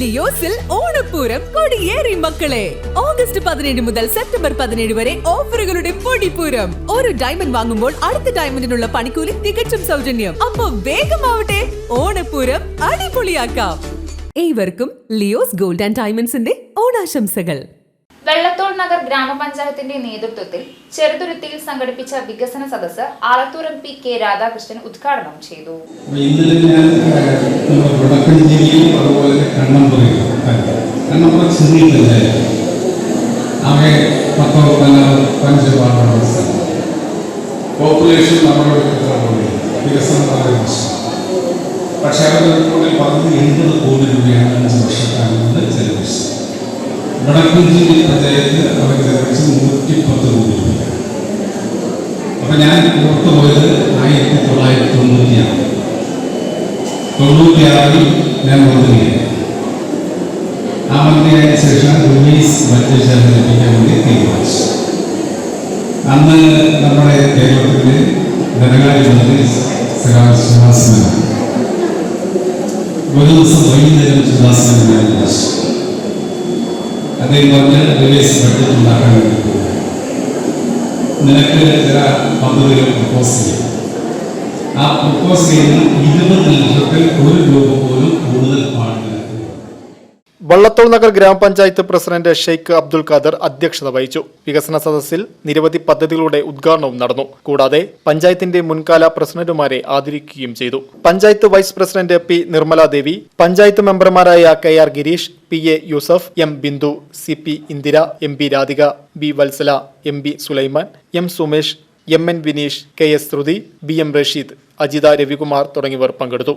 ലിയോസിൽ ഓണപ്പൂരം കൊടിയേറി മക്കളെ. ഓഗസ്റ്റ് പതിനേഴ് മുതൽ സെപ്റ്റംബർ പതിനേഴ് വരെ ഓഫറുകളുടെ പൊടിപ്പൂരം. ഒരു ഡയമണ്ട് വാങ്ങുമ്പോൾ അടുത്ത ഡയമണ്ടിനുള്ള പണിക്കൂലി തികച്ചും സൗജന്യം. അപ്പൊ വേഗമാവട്ടെ ഓണപ്പൂരം അടിപൊളിയാക്കാം. ഏവർക്കും ലിയോസ് ഗോൾഡ് ആൻഡ് ഡയമണ്ട്സിന്റെ ഓണാശംസകൾ. വെള്ളത്തോൾ നഗർ ഗ്രാമപഞ്ചായത്തിന്റെ നേതൃത്വത്തിൽ ചെറുതുരുത്തിയിൽ സംഘടിപ്പിച്ച വികസന സദസ് Alathur M P K Radhakrishnan ഉദ്ഘാടനം ചെയ്തു. കണ്ണമ്പുറയും കണ്ണമ്പുറ ചെറിയിട്ടില്ല ആകെ പത്തോ പതിനാറ് പതിനഞ്ച് പാടുള്ള സ്ഥലം പോപ്പുലേഷൻ നമ്മുടെ വികസന പക്ഷേ അവരുടെ റിപ്പോർട്ടിൽ പറഞ്ഞത് എൺപത് കോടി രൂപയാണ് അഞ്ച് വർഷക്കാലം കൊണ്ട് ചെലവഴിച്ചത് വടക്കഞ്ചേരി പഞ്ചായത്ത് അവർ ചെലവഴിച്ചത് നൂറ്റിപ്പത്ത് കോടി രൂപയാണ്. അപ്പം ഞാൻ പുറത്തു പോയത് ആയിരത്തി തൊള്ളായിരത്തി തൊണ്ണൂറ്റിയാറ്. തൊണ്ണൂറ്റിയാറിൽ ഞാൻ മന്ത്രിയായ ശേഷം റിലീസ് ബജറ്റ് അവതരിപ്പിക്കാൻ വേണ്ടി തീരുമാനിച്ചു അന്ന് നമ്മുടെ കേരളത്തിലെ ധനകാര്യ മന്ത്രി സഖാവ് സുഹാസനാണ് ഒരു ദിവസം വൈകുന്നേരം സുഹാസനെ വിളിച്ചു അദ്ദേഹം പറഞ്ഞ് റിലീസ് ബഡ്ജറ്റ് ഉണ്ടാക്കാൻ വേണ്ടി നിനക്ക് ചില പദ്ധതികൾ പ്രപ്പോസ് ചെയ്യാം. ആ പ്രപ്പോസ് ചെയ്യുന്ന ഇരുപത് ലക്ഷത്തിൽ വള്ളത്തോൾ നഗർ ഗ്രാമപഞ്ചായത്ത് പ്രസിഡന്റ് ഷെയ്ഖ് അബ്ദുൽ ഖാദർ അധ്യക്ഷത വഹിച്ചു. വികസന സദസ്സിൽ നിരവധി പദ്ധതികളുടെ ഉദ്ഘാടനവും നടന്നു. കൂടാതെ പഞ്ചായത്തിന്റെ മുൻകാല പ്രസിഡന്റുമാരെ ആദരിക്കുകയും ചെയ്തു. Panchayat vice president P Nirmaladevi panchayat മെമ്പർമാരായ K R Gireesh P A Yusuf M Bindu C P Indira M P Radhika B Vatsala M B Sulaiman M Sumesh M N Vineesh K S Shruthi B M Rasheed Ajitha Ravikumar തുടങ്ങിയവർ പങ്കെടുത്തു.